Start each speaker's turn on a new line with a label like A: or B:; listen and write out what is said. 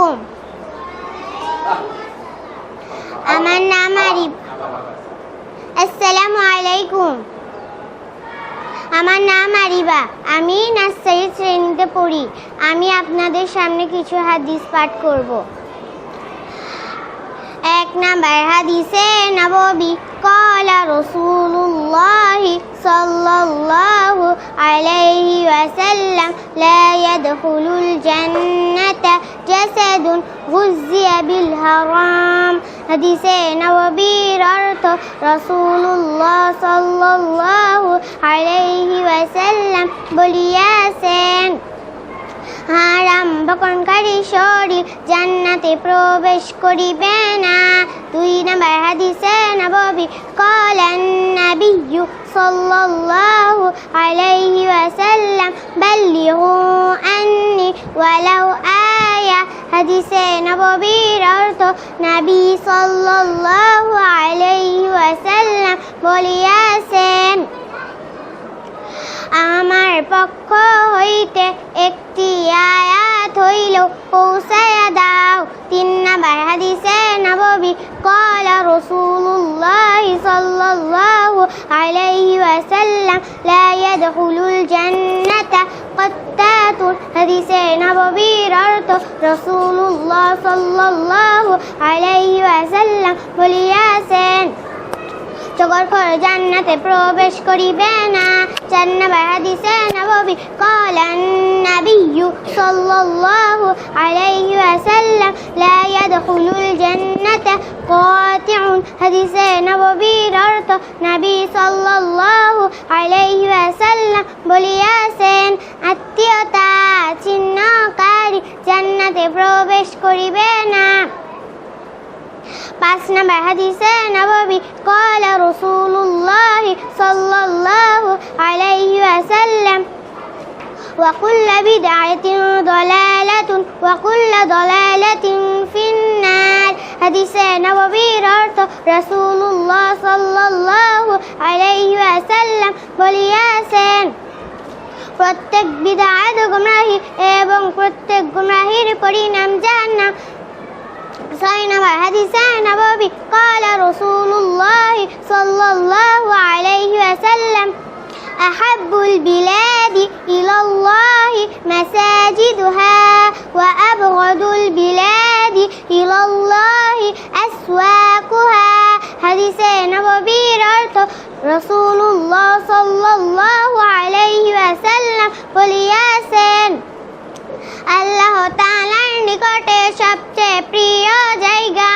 A: আলাইকুম আমার নাম আরিফ। আসসালামু আলাইকুম। আমার নাম আরিবা। আমি নার্সারি শ্রেণীতে পড়ি। আমি আপনাদের সামনে কিছু হাদিস পাঠ করব। এক নাম্বার হাদিসে নবী কলা রসুল্লাহ সাল্লাহ আলাইহি ওয়াসাল্লাম, লা ইয়াদখুলুল জান্নাহ। غزي بالحرام হাদিসে নববীর অর্থ রসুল্লাহ সাল্লাল্লাহু আলাইহি ওয়াসাল্লাম বলিয়াছেন হারাম বকনকারী শরীর জান্নাতে প্রবেশ করিবে না দুই নম্বর হাদিসে নববী কলেন নবিয়্যু সাল্লাল্লাহু আলাইহি ওয়াসাল্লাম বাল্লিগু আন্নি ওয়ালাউ আয়া হাদিসে নববীর অর্থ নবী সাল্লাল্লাহু আলাইহি ওয়াসাল্লাম বলিয়াছেন আমার পক্ষ হইতে একটি আয়াত হইল পৌঁছায়া দাও তিন নাম্বার হাদিসে নববী قال رسول الله صلى الله عليه وسلم لا يدخل বিরারত রসুল্লাহ সাল্লাহ আলাইহি ওয়াসাল্লাম বলিয়াছেন চকর খর জান্নাতে প্রবেশ করিবে না জান্নাবার হাদিসে নবী কলান নাবিয়্যু সাল্লাল্লাহু আলাইহি ওয়াসাল্লাম লা ইয়াদখুলুল জান্নাতা কাতিউন হাদিসে নবীর অর্থ নবী সাল্লাল্লাহু আলাইহি ওয়াসাল্লাম জান্নাতে প্রবেশ করিবে না পাঁচ নম্বর হাদিসে নববী قال رسول الله صلى الله عليه وسلم وكل بدعة ضلالة وكل ضلالة في النار হাদিসে নববীর অর্থ রাসূলুল্লাহ সাল্লাল্লাহু আলাইহি ওয়াসাল্লাম বলিয়াছেন প্রত্যেক বিদআত গুমরাহি এবং প্রত্যেক গুমরাহির পরিণাম জাহান্নাম ছয় নম্বর হাদিসে নববী قال رسول الله صلى الله عليه وسلم أحب البلاد إلى الله مساجدها وأبغض البلاد إلى الله أسواقها হাদিসে নববীর অর্থ রসুল্লাহ সাল্লাল্লাহু सबसे प्रिय जगह।